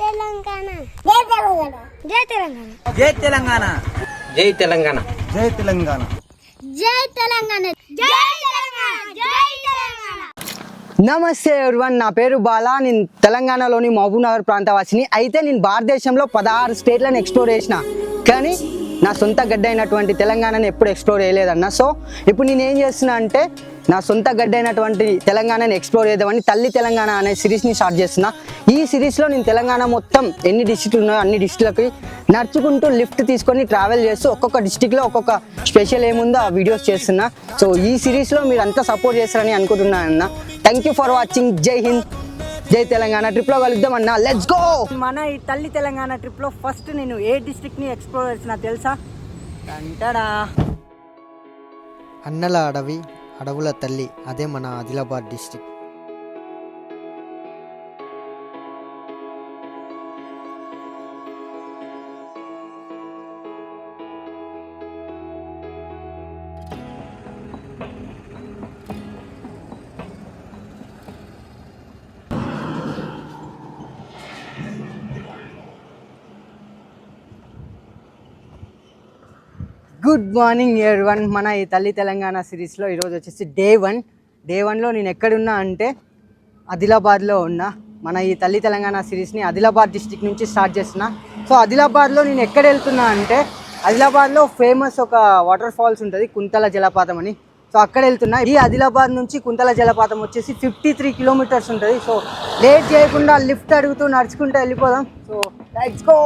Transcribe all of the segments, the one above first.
తెలంగాణ. జై తెలంగాణ. జై తెలంగాణ. జై తెలంగాణ. జై తెలంగాణ. జై తెలంగాణ. జై తెలంగాణ. జై తెలంగాణ. నమస్తే ఎవరివన్ నా పేరు బాలా. నేను తెలంగాణలోని మహబూబ్ నగర్ ప్రాంతవాసిని. అయితే నేను భారతదేశంలో పదహారు స్టేట్లను ఎక్స్ప్లోర్ చేసిన. కానీ నా సొంత గడ్డ అయినటువంటి తెలంగాణని ఎప్పుడు ఎక్స్ప్లోర్ చేయలేదన్న. సో ఇప్పుడు నేను ఏం చేస్తున్నా అంటే నా సొంత గడ్డ అయినటువంటి తెలంగాణని ఎక్స్ప్లోర్ చేద్దామని తల్లి తెలంగాణ అనే సిరీస్ని స్టార్ట్ చేస్తున్నా. ఈ సిరీస్లో నేను తెలంగాణ మొత్తం ఎన్ని డిస్టిక్లు ఉన్నాయో అన్ని డిస్టిక్లకి నడుచుకుంటూ లిఫ్ట్ తీసుకొని ట్రావెల్ చేస్తూ ఒక్కొక్క డిస్టిక్లో ఒక్కొక్క స్పెషల్ ఏముందో ఆ వీడియోస్ చేస్తున్నా. సో ఈ సిరీస్లో మీరు అంతా సపోర్ట్ చేస్తారని అనుకుంటున్నాను అన్న. Thank you for watching Jai Hind జై తెలంగాణ ట్రిప్లో కలుద్దాం అన్న. లెట్స్ గో మన ఈ తల్లి తెలంగాణ ట్రిప్లో ఫస్ట్ నేను ఏ డిస్ట్రిక్ట్ని ఎక్స్ప్లోర్ చేసిన తెలుసా? అంటాడా అన్నల అడవి అడవుల తల్లి అదే మన Adilabad district good morning one మన ఈ తల్లి తెలంగాణ సిరీస్లో ఈరోజు వచ్చేసి డే వన్. డే వన్లో నేను ఎక్కడున్నా అంటే ఆదిలాబాద్లో ఉన్నా. మన ఈ తల్లి తెలంగాణ సిరీస్ని ఆదిలాబాద్ డిస్టిక్ నుంచి స్టార్ట్ చేస్తున్నా. సో ఆదిలాబాద్లో నేను ఎక్కడ వెళ్తున్నా అంటే ఆదిలాబాద్లో ఫేమస్ ఒక వాటర్ ఫాల్స్ ఉంటుంది కుంతల జలపాతం అని. సో అక్కడ వెళ్తున్నా. ఈ ఆదిలాబాద్ నుంచి కుంతల జలపాతం వచ్చేసి ఫిఫ్టీ త్రీ కిలోమీటర్స్ ఉంటుంది. సో లేట్ చేయకుండా లిఫ్ట్ అడుగుతూ నడుచుకుంటూ వెళ్ళిపోదాం. సో లెట్స్ గో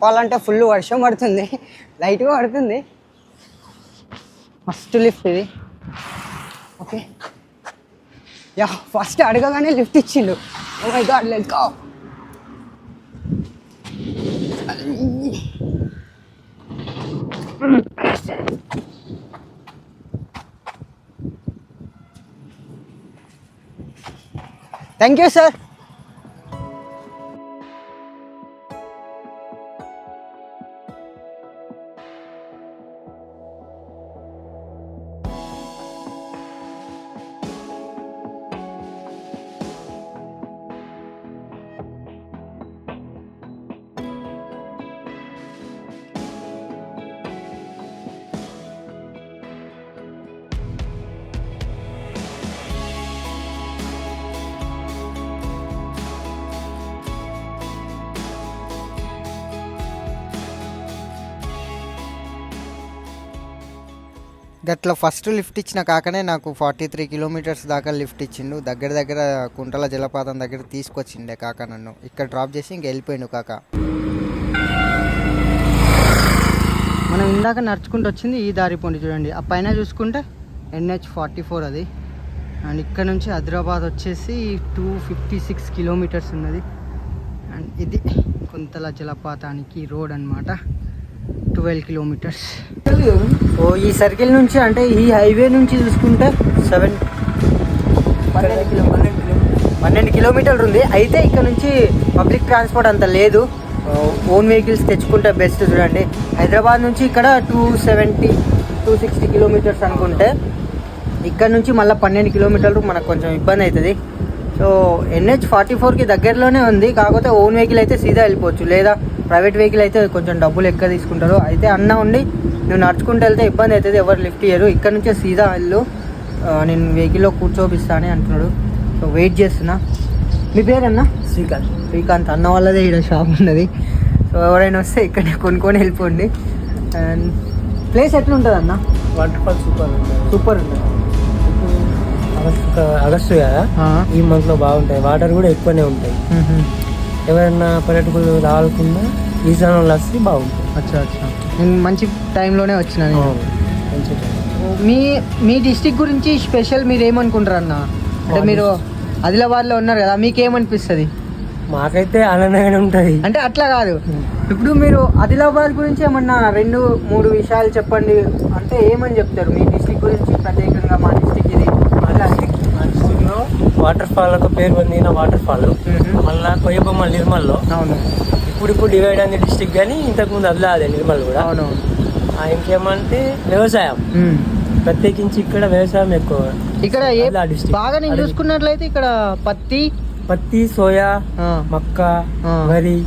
చెప్పాలంటే ఫుల్ వర్షం పడుతుంది. లైట్గా పడుతుంది. ఫస్ట్ లిఫ్ట్ ఇది. ఓకే యా ఫస్ట్ అడగగానే లిఫ్ట్ ఇచ్చిండు. ఓ my god let thank you sir గట్ల ఫస్ట్ లిఫ్ట్ ఇచ్చిన కాకనే నాకు ఫార్టీ త్రీ కిలోమీటర్స్ దాకా లిఫ్ట్ ఇచ్చిండు. దగ్గర దగ్గర కుంటల జలపాతం దగ్గర తీసుకొచ్చిండే కాక నన్ను. ఇక్కడ డ్రాప్ చేసి ఇంక వెళ్ళిపోయిండు కాక. మనం ఇందాక నడుచుకుంటూ వచ్చింది ఈ దారి పొండి చూడండి. ఆ పైన చూసుకుంటే ఎన్హెచ్ ఫార్టీ ఫోర్ అది. అండ్ ఇక్కడ నుంచి హైదరాబాద్ వచ్చేసి టూ ఫిఫ్టీ సిక్స్ కిలోమీటర్స్ ఉన్నది. అండ్ ఇది కుంతల జలపాతానికి రోడ్ అన్నమాట. Twelve kilometres. ఓ ఈ సర్కిల్ నుంచి అంటే ఈ హైవే నుంచి చూసుకుంటే సెవెన్ పన్నెండు కిలో పన్నెండు కిలోమీటర్లు ఉంది. అయితే ఇక్కడ నుంచి పబ్లిక్ ట్రాన్స్పోర్ట్ అంత లేదు. ఓన్ వెహికల్స్ తెచ్చుకుంటే బెస్ట్ చూడండి. హైదరాబాద్ నుంచి ఇక్కడ two seventy two sixty kilometres అనుకుంటే ఇక్కడ నుంచి మళ్ళీ పన్నెండు కిలోమీటర్లు మనకు కొంచెం ఇబ్బంది అవుతుంది. సో ఎన్హెచ్ ఫార్టీ ఫోర్కి దగ్గరలోనే ఉంది. కాకపోతే ఓన్ వెహికల్ అయితే సీదా వెళ్ళిపోవచ్చు. లేదా ప్రైవేట్ వెహికల్ అయితే కొంచెం డబ్బులు ఎక్కువ తీసుకుంటారు. అయితే అన్న ఉండి నువ్వు నడుచుకుంటూ వెళ్తే ఇబ్బంది అవుతుంది. ఎవరు లిఫ్ట్ ఇయ్యరు. ఇక్కడ నుంచే సీదా వెళ్ళు. నేను వెహికల్లో కూర్చోపిస్తా అని అంటున్నాడు. సో వెయిట్ చేస్తున్నా. మీ పేరన్నా? శ్రీకాంత్. శ్రీకాంత్. అన్న వాళ్ళదే ఇక్కడ షాప్ ఉన్నది. సో ఎవరైనా వస్తే ఇక్కడే కొనుక్కొని వెళ్ళిపోండి. అండ్ ప్లేస్ ఎట్లుంటుంది అన్న వాటర్ ఫాల్ సూపర్ ఉంటుంది. సూపర్ ఉంటుంది ఆగస్టు కదా? ఈ మంత్లో బాగుంటాయి. వాటర్ కూడా ఎక్కువనే ఉంటాయి. ఎవరైనా పర్యాటకులు రావాలకుండా ఈ సమయంలో వస్తే బాగుంటుంది. అచ్చా అచ్చా. నేను మంచి టైంలోనే వచ్చిన. మంచి మీ మీ డిస్టిక్ గురించి స్పెషల్ మీరు ఏమనుకుంటారు అన్న అంటే మీరు ఆదిలాబాద్లో ఉన్నారు కదా మీకు ఏమనిపిస్తుంది మాకైతే ఆనందంగానే ఉంటుంది అంటే అట్లా కాదు. ఇప్పుడు మీరు ఆదిలాబాద్ గురించి ఏమన్నా రెండు మూడు విషయాలు చెప్పండి. అంటే ఏమని చెప్తారు? మీ డిస్టిక్ గురించి ప్రత్యేకంగా మా డిస్టిక్ ఇది అట్లా అని. లో వాటర్ ఫాల్ ఒక పేరు పొందిన వాటర్ ఫాల్. మళ్ళా కొయ్యబొమ్మ నిర్మల్లో. అవును. ఇప్పుడు ఇప్పుడు డివైడ్ అయింది డిస్టిక్ కానీ ఇంతకుముందు అదిలా అదే నిర్మల్ కూడా. ఇంకేమంటే వ్యవసాయం. ప్రత్యేకించి ఇక్కడ వ్యవసాయం ఎక్కువ. ఇక్కడ. బాగా నేను. చూసుకున్నట్లయితే ఇక్కడ పత్తి పత్తి సోయా మక్క. వరి.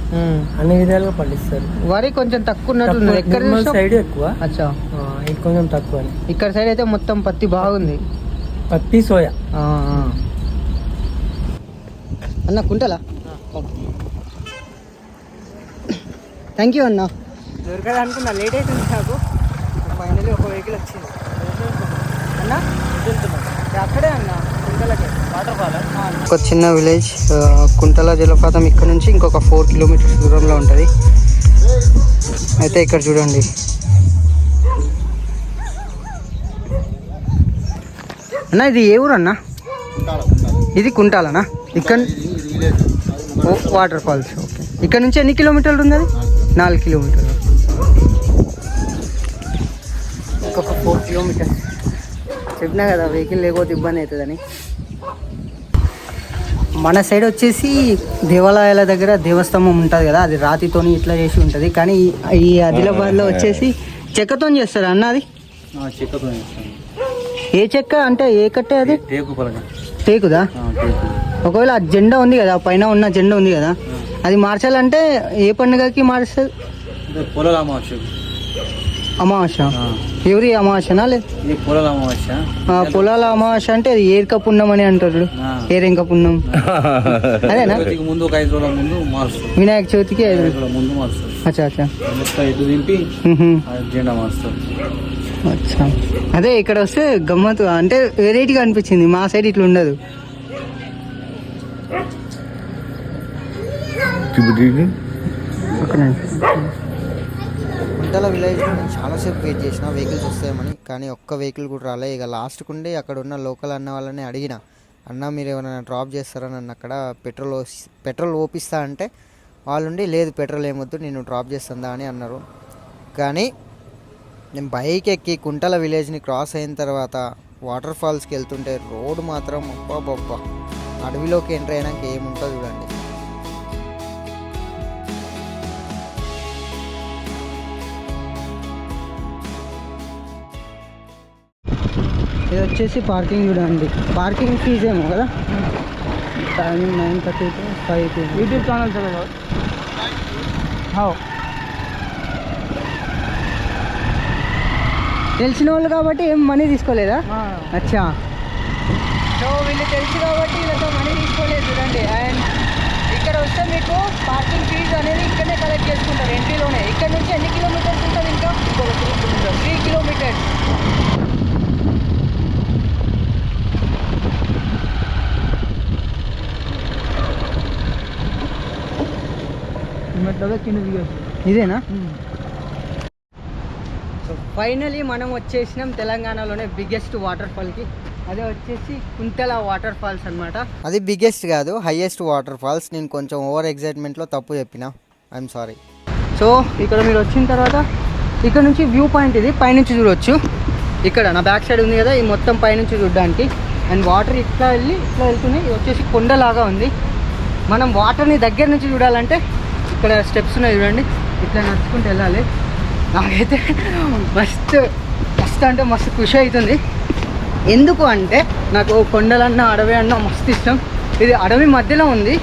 అన్ని విధాలుగా పండిస్తారు. వరి కొంచెం తక్కువ ఎక్కడ చూసినా- సైడ్ ఎక్కువ. అచ్చా. కొంచెం తక్కువ ఇక్కడ సైడ్ అయితే మొత్తం పత్తి బాగుంది. పత్తి సోయా. అన్న కుంటలా? థ్యాంక్ యూ అన్న. దొరకదు అనుకున్నా లేట్ అవుతుంది నాకు. ఫైనల్లీ ఒక వెహికల్ వచ్చింది. అన్న? అక్కడే అన్న కుంటలకే. వాటర్ ఫాల్ ఒక చిన్న విలేజ్ కుంటల జలపాతం ఇక్కడ నుంచి ఇంకొక ఫోర్ కిలోమీటర్స్ దూరంలో ఉంటుంది. అయితే ఇక్కడ చూడండి. అన్న ఇది ఏ ఊరు అన్న? ఇది కుంటాలనా? ఇక్కడ వాటర్ ఫాల్స్ ఓకే ఇక్కడ నుంచి ఎన్ని కిలోమీటర్లు ఉంది అది? నాలుగు కిలోమీటర్లు. ఇంకొక ఫోర్ కిలోమీటర్స్. చెప్పినా కదా వెహికల్ లేకపోతే ఇబ్బంది అవుతుందని. మన సైడ్ వచ్చేసి దేవాలయాల దగ్గర దేవస్తంభం ఉంటుంది కదా అది రాతితోని ఇట్లా చేసి ఉంటుంది. కానీ ఈ- ఆదిలాబాద్లో వచ్చేసి చెక్కతో చేస్తారు అన్న అది? ఏ చెక్క? అంటే ఏ కట్టే అది? టేకుదా? టేకు. ఒకవేళ ఆ జెండా ఉంది కదా పైన ఉన్న జెండా ఉంది కదా అది మార్చాలంటే ఏ పండుగకి అంటే పొలాల అమావాస్య. అమావాస్య. ఎవరి అమావాస్యనా లేదు పొలాల అమావాస్య. పొలాల అమావాస్య అంటే అది ఏరిక పుణ్యం అని అంటారు. ఏరింక పుణ్యం అదేనా? ముందు ఒక ఐదు రోజుల ముందు వినాయక చవితికి ఐదు రోజుల ముందు అచ్చా అచ్చా. దింపి జెండా అచ్చా. అదే ఇక్కడ వస్తే గమ్మత్తు అంటే వెరైటీగా అనిపించింది మా సైడ్ ఇట్లా ఉండదు. కుంటల విలేజ్ నేను చాలాసేపు వెయిట్ చేసిన వెహికల్స్ వస్తాయమని. కానీ ఒక్క వెహికల్ కూడా రాలే. ఇక లాస్ట్కి ఉండి అక్కడ ఉన్న లోకల్ అన్న వాళ్ళని అడిగిన. అన్న మీరు ఏమైనా డ్రాప్ చేస్తారా? నన్ను అక్కడ పెట్రోల్ పెట్రోల్ ఓపిస్తా అంటే వాళ్ళుండి లేదు పెట్రోల్ ఏమొద్దు నేను డ్రాప్ చేస్తుందా? అని అన్నారు. కానీ నేను బైక్ ఎక్కి కుంటల విలేజ్ని క్రాస్ అయిన తర్వాత వాటర్ ఫాల్స్కి వెళ్తుంటే రోడ్ మాత్రం అబ్బా అడవిలోకి ఎంటర్ అయినాక ఏముంటుందో చూడండి. ఇది వచ్చేసి పార్కింగ్ చూడండి. పార్కింగ్ ఫీజ్ ఏమో కదా? Timing nine thirty to five YouTube channel తెలిసిన వాళ్ళు కాబట్టి ఏం మనీ తీసుకోలేదా? అచ్చా. సో వీళ్ళు తెలుసు కాబట్టి వీళ్ళతో మనీ తీసుకోలేదు చూడండి. అండ్ ఇక్కడ వస్తే మీకు పార్కింగ్ ఫీజు అనేది ఇక్కడనే కలెక్ట్ చేసుకుంటారు ఎంట్రీలోనే ఇక్కడ నుంచి ఎన్ని కిలోమీటర్స్ ఉంటుంది ఇంకా? ఇంకొక త్రీ కిలోమీటర్స్ త్రీ కిలోమీటర్స్ ఇదేనా? సో ఫైనలీ మనం వచ్చేసినాం తెలంగాణలోనే బిగ్గెస్ట్ వాటర్ ఫాల్కి అదే వచ్చేసి కుంటల వాటర్ ఫాల్స్ అన్నమాట. అది బిగ్గెస్ట్ కాదు హైయెస్ట్ వాటర్ ఫాల్స్ నేను కొంచెం ఓవర్ ఎగ్జైట్మెంట్లో తప్పు చెప్పిన. ఐఎమ్ సారీ సో ఇక్కడ మీరు వచ్చిన తర్వాత ఇక్కడ నుంచి వ్యూ పాయింట్ ఇది పైనుంచి చూడొచ్చు. ఇక్కడ నా బ్యాక్ సైడ్ ఉంది కదా ఈ మొత్తం పైనుంచి చూడడానికి. అండ్ వాటర్ ఇట్లా వెళ్ళి ఇట్లా వెళ్తున్నాయి ఇది వచ్చేసి కొండలాగా ఉంది. మనం వాటర్ని దగ్గర నుంచి చూడాలంటే ఇక్కడ స్టెప్స్ ఉన్నాయి చూడండి. ఇట్లా నడుచుకుంటూ వెళ్ళాలి. నాకైతే మస్తు మస్తు అంటే మస్తు ఖుషి అవుతుంది. ఎందుకు అంటే నాకు కొండలన్నా అడవి అన్న మస్తు ఇష్టం. ఇది అడవి మధ్యలో ఉంది.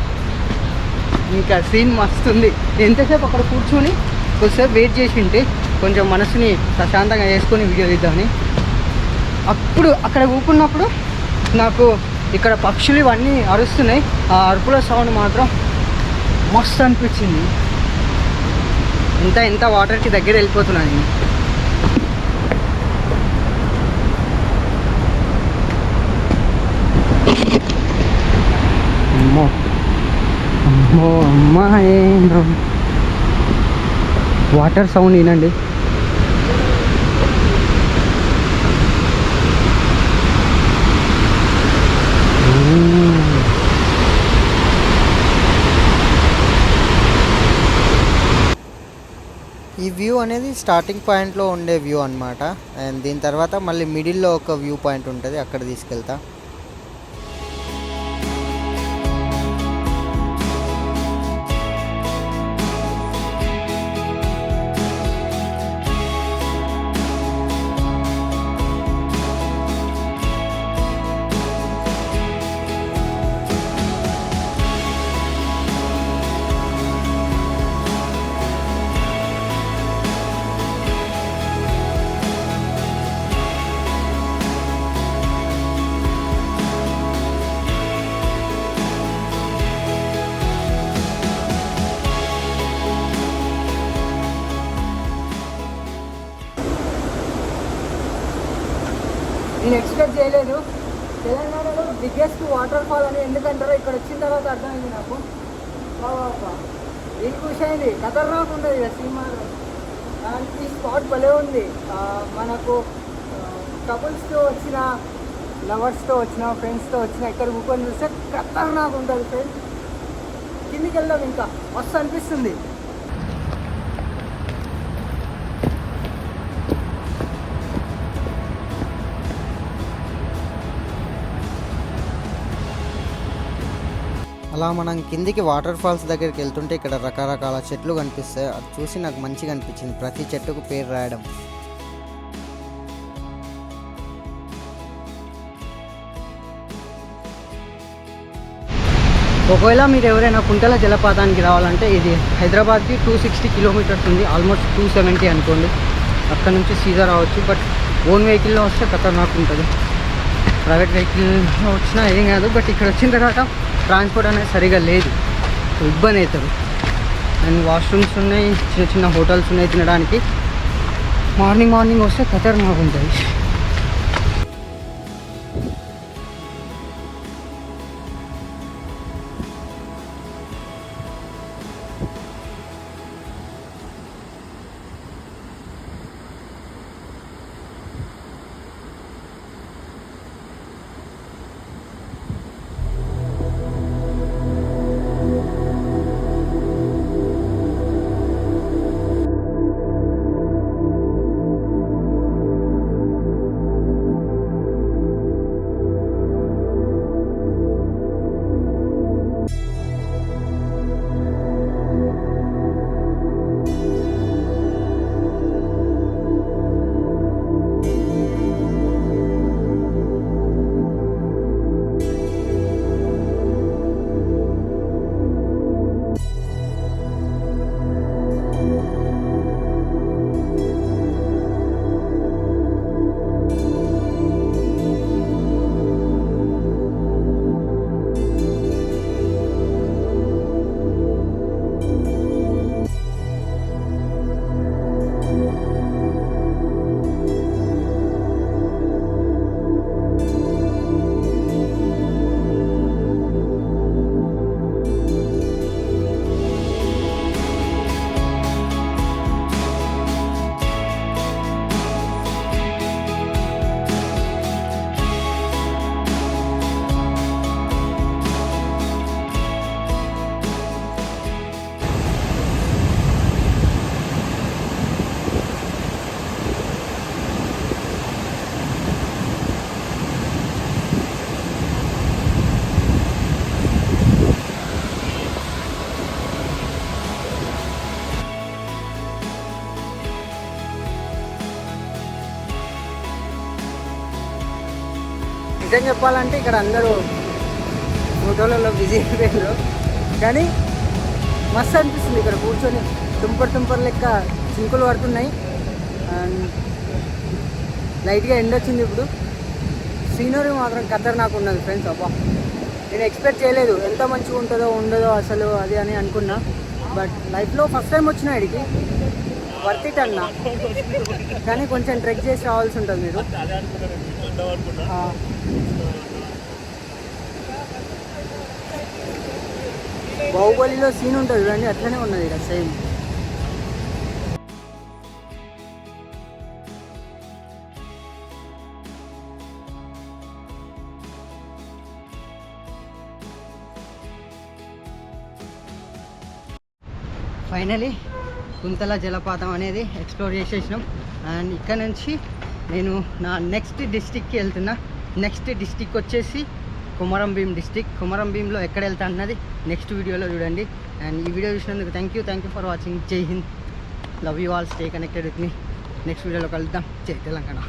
ఇంకా సీన్ మస్తు ఉంది. ఎంతసేపు అక్కడ కూర్చొని కొద్దిసేపు వెయిట్ చేసి ఉంటే కొంచెం మనసుని ప్రశాంతంగా వేసుకొని వీడియో తీద్దామని. అప్పుడు అక్కడ ఊపుకున్నప్పుడు నాకు ఇక్కడ పక్షులు ఇవన్నీ అరుస్తున్నాయి. ఆ అరుపుల సౌండ్ మాత్రం మస్తు అనిపించింది. ఇంత ఇంత వాటర్కి దగ్గర వెళ్ళిపోతున్నాను నేను. వాటర్ సౌండ్ వినండి. ఈ వ్యూ అనేది స్టార్టింగ్ పాయింట్లో ఉండే వ్యూ అనమాట అండ్ దీని తర్వాత మళ్ళీ మిడిల్లో ఒక వ్యూ పాయింట్ ఉంటుంది అక్కడ తీసుకెళ్తా. ఈ ఖతర్నాక్ ఉండదు ఇక సినిమాలో స్పాట్ భలే ఉంది. మనకు కపుల్స్తో వచ్చిన లవర్స్తో వచ్చిన ఫ్రెండ్స్తో వచ్చిన ఇక్కడ కూర్చొని చూస్తే ఖతర్నాక్ ఉంటుంది ఫ్రెండ్స్ కిందికి వెళ్దాం ఇంకా. మస్తు అనిపిస్తుంది. అలా మనం కిందికి వాటర్ ఫాల్స్ దగ్గరికి వెళ్తుంటే ఇక్కడ రకరకాల చెట్లు కనిపిస్తాయి. అది చూసి నాకు మంచిగా అనిపించింది. ప్రతి చెట్టుకు పేరు రాయడం. ఒకవేళ మీరు ఎవరైనా కుంటల జలపాతానికి రావాలంటే ఇది హైదరాబాద్కి టూ సిక్స్టీ కిలోమీటర్స్ ఉంది. ఆల్మోస్ట్ టూ సెవెంటీ అనుకోండి. అక్కడ నుంచి సీదా రావచ్చు. బట్ ఓన్ వెహికల్లో వస్తే ఖతర్నాక్ ఉంటుంది. ప్రైవేట్ వెహికల్లో వచ్చినా ఏం కాదు. బట్ ఇక్కడ వచ్చిన తర్వాత ట్రాన్స్పోర్ట్ అనేది సరిగా లేదు. ఇబ్బంది అవుతారు. అండ్ వాష్రూమ్స్ ఉన్నాయి చిన్న చిన్న హోటల్స్ ఉన్నాయి తినడానికి. మార్నింగ్ మార్నింగ్ వస్తే ఖతర్నాక్ ఉంటుంది నిజం చెప్పాలంటే ఇక్కడ అందరూ ఫోటోలలో బిజీ అయిపోయారు కానీ మస్తు అనిపిస్తుంది ఇక్కడ కూర్చొని తుంపర్ తుంపర్ లెక్క చింకులు పడుతున్నాయి. అండ్ లైట్గా ఎండ్ వచ్చింది ఇప్పుడు. సీనరీ మాత్రం ఖతర్నాక్ ఉన్నది ఫ్రెండ్స్ అబ్బా. నేను ఎక్స్పెక్ట్ చేయలేదు ఎంత మంచిగా ఉంటుందో ఉండదో అసలు అది అని అనుకున్నా. బట్ లైఫ్లో ఫస్ట్ టైం వచ్చిన ఇడికి వర్త్ ఇట్ అన్న. కానీ కొంచెం ట్రెక్ చేసి రావాల్సి ఉంటుంది మీరు. బాహుబలిలో సీన్ ఉంటుంది చూడండి అట్లనే ఉన్నది ఇక్కడ సేమ్ ఫైనలీ కుంతల జలపాతం అనేది ఎక్స్ప్లోర్ చేసేసినాం. అండ్ ఇక్కడ నుంచి నేను నా నెక్స్ట్ డిస్టిక్కి వెళ్తున్నా. నెక్స్ట్ డిస్టిక్ వచ్చేసి కుమరం భీం డిస్టిక్ కుమరం భీంలో ఎక్కడ వెళ్తా అన్నది నెక్స్ట్ వీడియోలో చూడండి. అండ్ ఈ వీడియో చూసినందుకు thank you thank you for watching Jai Hind. Love you all stay connected with me next వీడియోలో కలుద్దాం. జై తెలంగాణ.